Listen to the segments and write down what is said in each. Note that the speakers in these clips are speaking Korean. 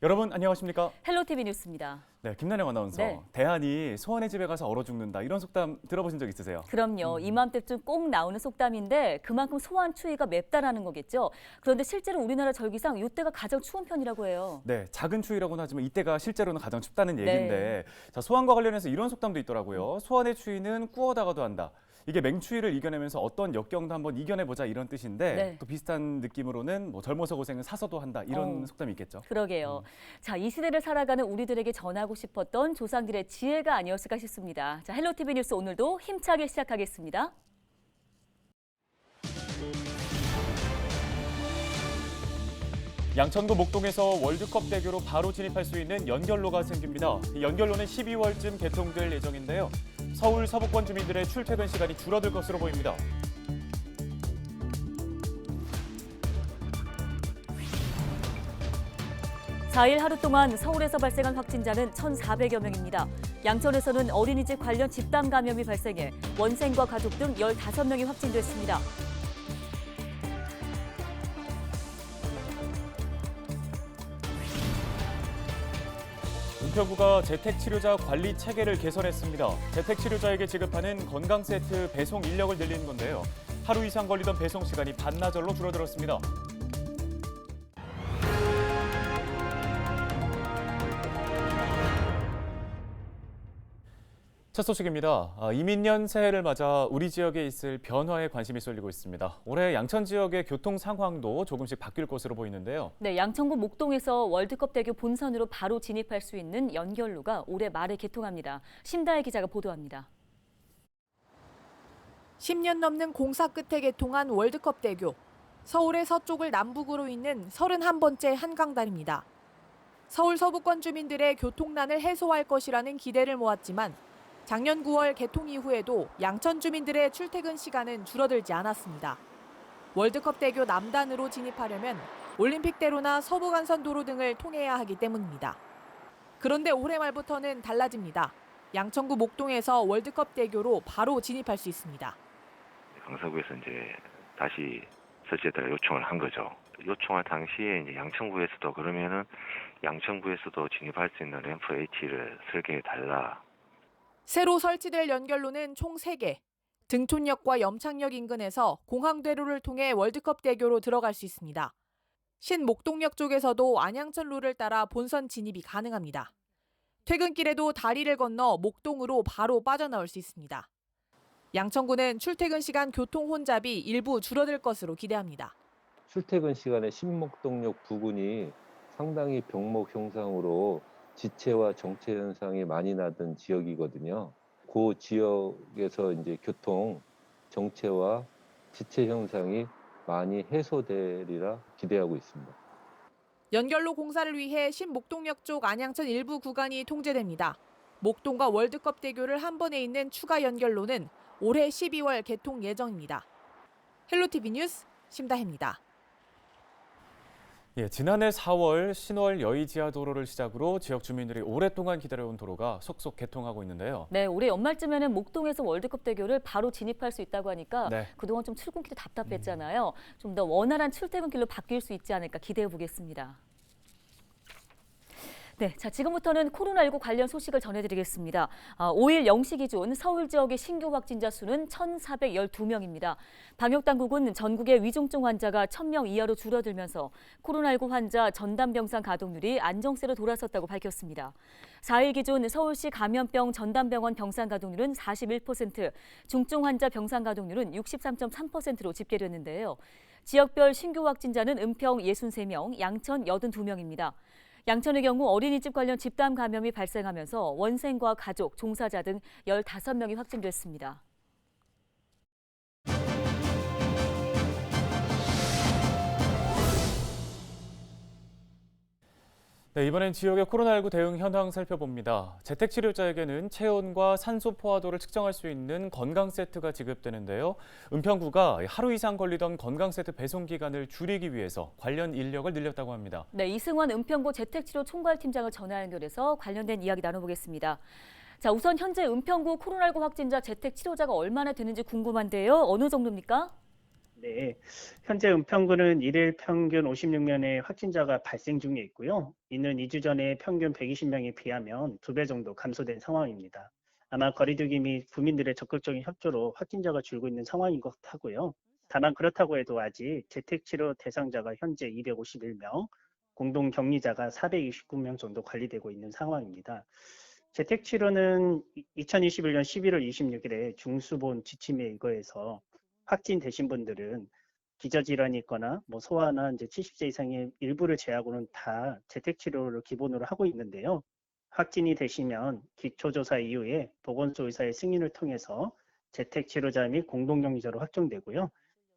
여러분 안녕하십니까? 헬로티비 뉴스입니다. 네, 김나영 아나운서. 네. 대한이 소원의 집에 가서 얼어 죽는다 이런 속담 들어보신 적 있으세요? 그럼요. 이맘때쯤 꼭 나오는 속담인데 그만큼 소환 추위가 맵다라는 거겠죠. 그런데 실제로 우리나라 절기상 이때가 가장 추운 편이라고 해요. 네, 작은 추위라고는 하지만 이때가 실제로는 가장 춥다는 네. 얘기인데 자, 소환과 관련해서 이런 속담도 있더라고요. 소환의 추위는 꾸어다가도 한다. 이게 맹추위를 이겨내면서 어떤 역경도 한번 이겨내보자 이런 뜻인데 네. 또 비슷한 느낌으로는 뭐 젊어서 고생은 사서도 한다 이런 어. 속담이 있겠죠. 그러게요. 자, 이 시대를 살아가는 우리들에게 전하고 싶었던 조상들의 지혜가 아니었을까 싶습니다. 자, 헬로티비 뉴스 오늘도 힘차게 시작하겠습니다. 양천구 목동에서 월드컵 대교로 바로 진입할 수 있는 연결로가 생깁니다. 이 연결로는 12월쯤 개통될 예정인데요. 서울 서부권 주민들의 출퇴근 시간이 줄어들 것으로 보입니다. 사일 하루 동안 서울에서 발생한 확진자는 1,400여 명입니다. 양천에서는 어린이집 관련 집단 감염이 발생해 원생과 가족 등 15명이 확진됐습니다. 은평구가 재택치료자 관리 체계를 개선했습니다. 재택치료자에게 지급하는 건강 세트 배송 인력을 늘리는 건데요. 하루 이상 걸리던 배송 시간이 반나절로 줄어들었습니다. 첫 소식입니다. 아, 이민년 새해를 맞아 우리 지역에 있을 변화에 관심이 쏠리고 있습니다. 올해 양천 지역의 교통 상황도 조금씩 바뀔 것으로 보이는데요. 네, 양천구 목동에서 월드컵 대교 본선으로 바로 진입할 수 있는 연결로가 올해 말에 개통합니다. 심다혜 기자가 보도합니다. 10년 넘는 공사 끝에 개통한 월드컵 대교. 서울의 서쪽을 남북으로 잇는 31번째 한강다리입니다. 서울 서부권 주민들의 교통난을 해소할 것이라는 기대를 모았지만 작년 9월 개통 이후에도 양천 주민들의 출퇴근 시간은 줄어들지 않았습니다. 월드컵 대교 남단으로 진입하려면 올림픽대로나 서부간선 도로 등을 통해야 하기 때문입니다. 그런데 올해 말부터는 달라집니다. 양천구 목동에서 월드컵 대교로 바로 진입할 수 있습니다. 강서구에서 이제 다시 설치해달라 요청을 한 거죠. 요청할 당시에 이제 양천구에서도 그러면은 양천구에서도 진입할 수 있는 램프 H를 설계해 달라. 새로 설치될 연결로는 총 3개. 등촌역과 염창역 인근에서 공항대로를 통해 월드컵 대교로 들어갈 수 있습니다. 신목동역 쪽에서도 안양천로를 따라 본선 진입이 가능합니다. 퇴근길에도 다리를 건너 목동으로 바로 빠져나올 수 있습니다. 양천구는 출퇴근 시간 교통 혼잡이 일부 줄어들 것으로 기대합니다. 출퇴근 시간에 신목동역 부근이 상당히 병목 형상으로 지체와 정체 현상이 많이 나던 지역이거든요. 그 지역에서 이제 교통 정체와 지체 현상이 많이 해소되리라 기대하고 있습니다. 연결로 공사를 위해 신목동역 쪽 안양천 일부 구간이 통제됩니다. 목동과 월드컵 대교를 한 번에 잇는 추가 연결로는 올해 12월 개통 예정입니다. 헬로티비 뉴스 심다혜입니다. 예, 지난해 4월 신월 여의지하 도로를 시작으로 지역 주민들이 오랫동안 기다려온 도로가 속속 개통하고 있는데요. 네, 올해 연말쯤에는 목동에서 월드컵 대교를 바로 진입할 수 있다고 하니까 네. 그동안 좀 출근길이 답답했잖아요. 좀 더 원활한 출퇴근길로 바뀔 수 있지 않을까 기대해 보겠습니다. 네, 자 지금부터는 코로나19 관련 소식을 전해드리겠습니다. 아, 5일 0시 기준 서울 지역의 신규 확진자 수는 1,412명입니다. 방역 당국은 전국의 위중증 환자가 1,000명 이하로 줄어들면서 코로나19 환자 전담 병상 가동률이 안정세로 돌아섰다고 밝혔습니다. 4일 기준 서울시 감염병 전담병원 병상 가동률은 41%, 중증 환자 병상 가동률은 63.3%로 집계됐는데요. 지역별 신규 확진자는 은평 63명, 양천 82명입니다. 양천의 경우 어린이집 관련 집단 감염이 발생하면서 원생과 가족, 종사자 등 15명이 확진됐습니다. 네, 이번엔 지역의 코로나19 대응 현황 살펴봅니다. 재택치료자에게는 체온과 산소 포화도를 측정할 수 있는 건강 세트가 지급되는데요. 은평구가 하루 이상 걸리던 건강 세트 배송 기간을 줄이기 위해서 관련 인력을 늘렸다고 합니다. 네, 이승환 은평구 재택치료 총괄팀장을 전화 연결해서 관련된 이야기 나눠보겠습니다. 자, 우선 현재 은평구 코로나19 확진자 재택치료자가 얼마나 되는지 궁금한데요. 어느 정도입니까? 네, 현재 은평구는 일일 평균 56명의 확진자가 발생 중에 있고요. 이는 2주 전에 평균 120명에 비하면 두 배 정도 감소된 상황입니다. 아마 거리두기 및 국민들의 적극적인 협조로 확진자가 줄고 있는 상황인 것 같고요. 다만 그렇다고 해도 아직 재택치료 대상자가 현재 251명, 공동 격리자가 429명 정도 관리되고 있는 상황입니다. 재택치료는 2021년 11월 26일에 중수본 지침에 의거해서 확진되신 분들은 기저질환이 있거나 뭐 소아나 이제 70세 이상의 일부를 제하고는 다 재택치료를 기본으로 하고 있는데요. 확진이 되시면 기초조사 이후에 보건소 의사의 승인을 통해서 재택치료자 및 공동격리자로 확정되고요.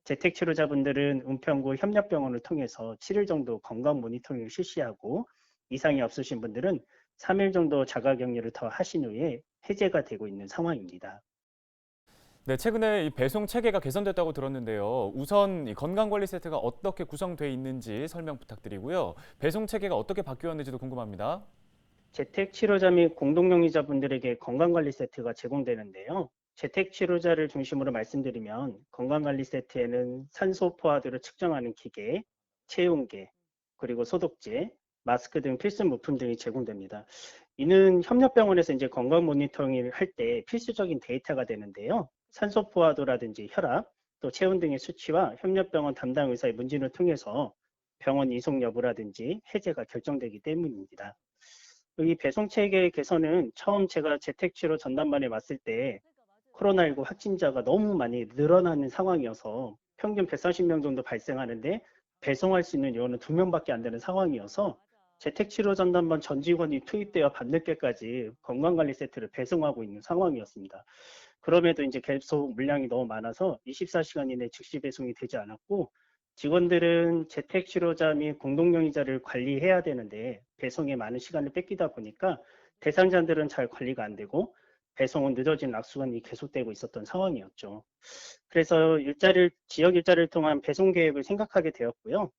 재택치료자분들은 은평구 협력병원을 통해서 7일 정도 건강 모니터링을 실시하고 이상이 없으신 분들은 3일 정도 자가격리를 더 하신 후에 해제가 되고 있는 상황입니다. 네, 최근에 이 배송 체계가 개선됐다고 들었는데요. 우선 이 건강관리 세트가 어떻게 구성돼 있는지 설명 부탁드리고요. 배송 체계가 어떻게 바뀌었는지도 궁금합니다. 재택 치료자 및 공동격리자분들에게 건강관리 세트가 제공되는데요. 재택 치료자를 중심으로 말씀드리면 건강관리 세트에는 산소 포화도를 측정하는 기계, 체온계, 그리고 소독제, 마스크 등 필수 물품 등이 제공됩니다. 이는 협력병원에서 이제 건강 모니터링을 할 때 필수적인 데이터가 되는데요. 산소 포화도라든지 혈압, 또 체온 등의 수치와 협력병원 담당 의사의 문진을 통해서 병원 이송 여부라든지 해제가 결정되기 때문입니다. 이 배송 체계 개선은 처음 제가 재택치료 전담반에 왔을 때 코로나19 확진자가 너무 많이 늘어나는 상황이어서 평균 130명 정도 발생하는데 배송할 수 있는 요원은 2명밖에 안 되는 상황이어서 재택치료 전담반 전 직원이 투입되어 밤늦게까지 건강관리 세트를 배송하고 있는 상황이었습니다. 그럼에도 이제 계속 물량이 너무 많아서 24시간 이내 즉시 배송이 되지 않았고 직원들은 재택치료자 및 공동명의자를 관리해야 되는데 배송에 많은 시간을 뺏기다 보니까 대상자들은 잘 관리가 안 되고 배송은 늦어진 악순환이 계속되고 있었던 상황이었죠. 그래서 일자리를 지역 일자리를 통한 배송 계획을 생각하게 되었고요.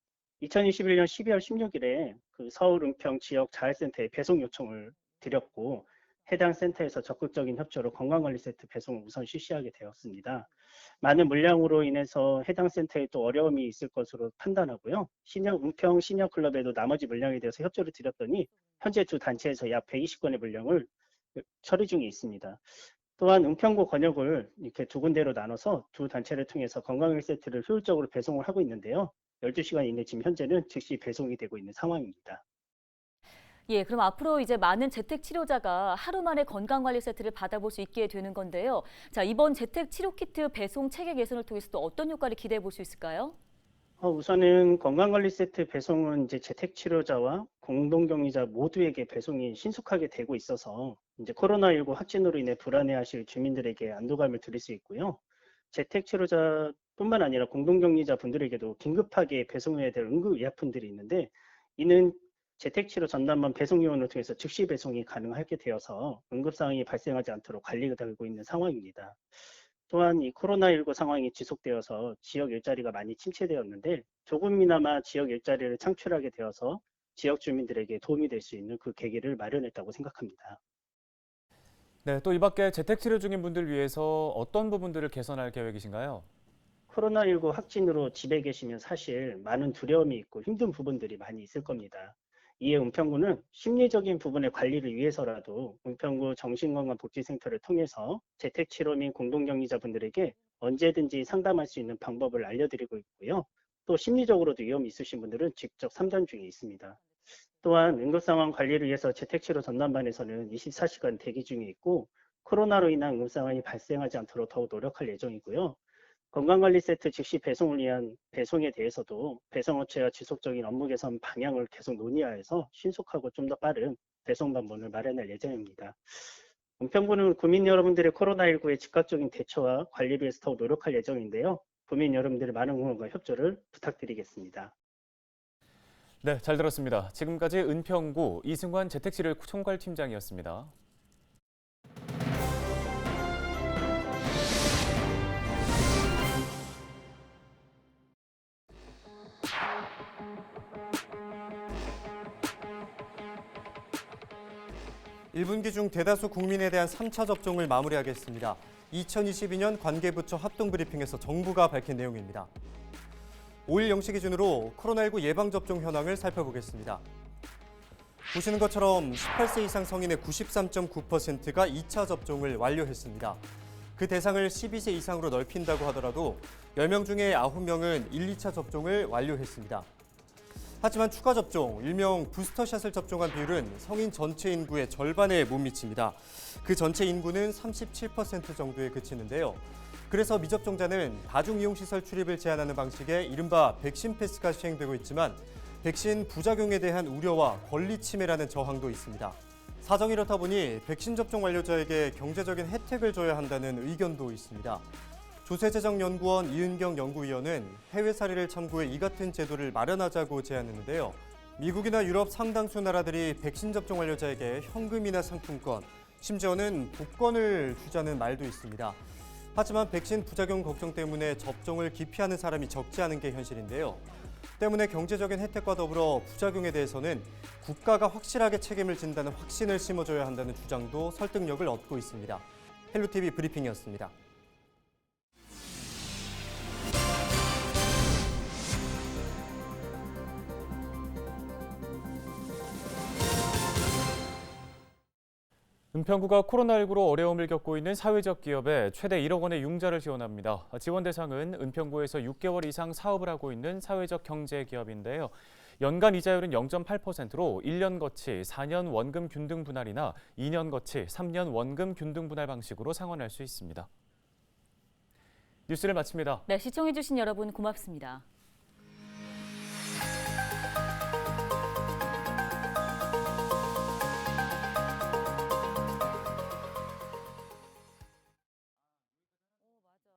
2021년 12월 16일에 그 서울 은평 지역 자활센터에 배송 요청을 드렸고 해당 센터에서 적극적인 협조로 건강관리 세트 배송을 우선 실시하게 되었습니다. 많은 물량으로 인해서 해당 센터에 또 어려움이 있을 것으로 판단하고요. 신여 은평 시니어 클럽에도 나머지 물량에 대해서 협조를 드렸더니 현재 두 단체에서 약 120건의 물량을 처리 중에 있습니다. 또한 은평구 권역을 이렇게 두 군데로 나눠서 두 단체를 통해서 건강일 세트를 효율적으로 배송을 하고 있는데요. 12시간 이내 지금 현재는 즉시 배송이 되고 있는 상황입니다. 예, 그럼 앞으로 이제 많은 재택 치료자가 하루 만에 건강 관리 세트를 받아볼 수 있게 되는 건데요. 자, 이번 재택 치료 키트 배송 체계 개선을 통해서 또 어떤 효과를 기대해 볼 수 있을까요? 어, 우선은 건강관리 세트 배송은 이제 재택 치료자와 공동격리자 모두에게 배송이 신속하게 되고 있어서 이제 코로나19 확진으로 인해 불안해하실 주민들에게 안도감을 드릴 수 있고요. 재택 치료자뿐만 아니라 공동격리자 분들에게도 긴급하게 배송해야 될 응급 의약품들이 있는데 이는 재택치료 전담반 배송 요원을 통해서 즉시 배송이 가능하게 되어서 응급상황이 발생하지 않도록 관리가 되고 있는 상황입니다. 또한 이 코로나19 상황이 지속되어서 지역 일자리가 많이 침체되었는데 조금이나마 지역 일자리를 창출하게 되어서 지역 주민들에게 도움이 될 수 있는 그 계기를 마련했다고 생각합니다. 네, 또 이 밖에 재택 치료 중인 분들 위해서 어떤 부분들을 개선할 계획이신가요? 코로나19 확진으로 집에 계시면 사실 많은 두려움이 있고 힘든 부분들이 많이 있을 겁니다. 이에 은평구는 심리적인 부분의 관리를 위해서라도 은평구 정신건강복지센터를 통해서 재택치료 및 공동격리자분들에게 언제든지 상담할 수 있는 방법을 알려드리고 있고요. 또 심리적으로도 위험이 있으신 분들은 직접 상담 중에 있습니다. 또한 응급상황 관리를 위해서 재택치료 전담반에서는 24시간 대기 중에 있고 코로나로 인한 응급상황이 발생하지 않도록 더욱 노력할 예정이고요. 건강관리 세트 즉시 배송을 위한 배송에 대해서도 배송업체와 지속적인 업무 개선 방향을 계속 논의하여서 신속하고 좀 더 빠른 배송 방법을 마련할 예정입니다. 은평구는 구민 여러분들의 코로나19의 즉각적인 대처와 관리를 위해서 더욱 노력할 예정인데요. 구민 여러분들의 많은 응원과 협조를 부탁드리겠습니다. 네, 잘 들었습니다. 지금까지 은평구 이승환 재택치료 총괄팀장이었습니다. 일분기 중 대다수 국민에 대한 3차 접종을 마무리하겠습니다. 2022년 관계부처 합동브리핑에서 정부가 밝힌 내용입니다. 5일 0시 기준으로 코로나19 예방접종 현황을 살펴보겠습니다. 보시는 것처럼 18세 이상 성인의 93.9%가 2차 접종을 완료했습니다. 그 대상을 12세 이상으로 넓힌다고 하더라도 10명 중에 9명은 1, 2차 접종을 완료했습니다. 하지만 추가 접종, 일명 부스터샷을 접종한 비율은 성인 전체 인구의 절반에 못 미칩니다. 그 전체 인구는 37% 정도에 그치는데요. 그래서 미접종자는 다중이용시설 출입을 제한하는 방식의 이른바 백신 패스가 시행되고 있지만 백신 부작용에 대한 우려와 권리 침해라는 저항도 있습니다. 사정이 이렇다 보니 백신 접종 완료자에게 경제적인 혜택을 줘야 한다는 의견도 있습니다. 조세재정연구원 이은경 연구위원은 해외 사례를 참고해 이 같은 제도를 마련하자고 제안했는데요. 미국이나 유럽 상당수 나라들이 백신 접종 완료자에게 현금이나 상품권, 심지어는 복권을 주자는 말도 있습니다. 하지만 백신 부작용 걱정 때문에 접종을 기피하는 사람이 적지 않은 게 현실인데요. 때문에 경제적인 혜택과 더불어 부작용에 대해서는 국가가 확실하게 책임을 진다는 확신을 심어줘야 한다는 주장도 설득력을 얻고 있습니다. 헬로티비 브리핑이었습니다. 은평구가 코로나19로 어려움을 겪고 있는 사회적 기업에 최대 1억 원의 융자를 지원합니다. 지원 대상은 은평구에서 6개월 이상 사업을 하고 있는 사회적 경제 기업인데요. 연간 이자율은 0.8%로 1년 거치 4년 원금 균등 분할이나 2년 거치 3년 원금 균등 분할 방식으로 상환할 수 있습니다. 뉴스를 마칩니다. 네, 시청해주신 여러분 고맙습니다.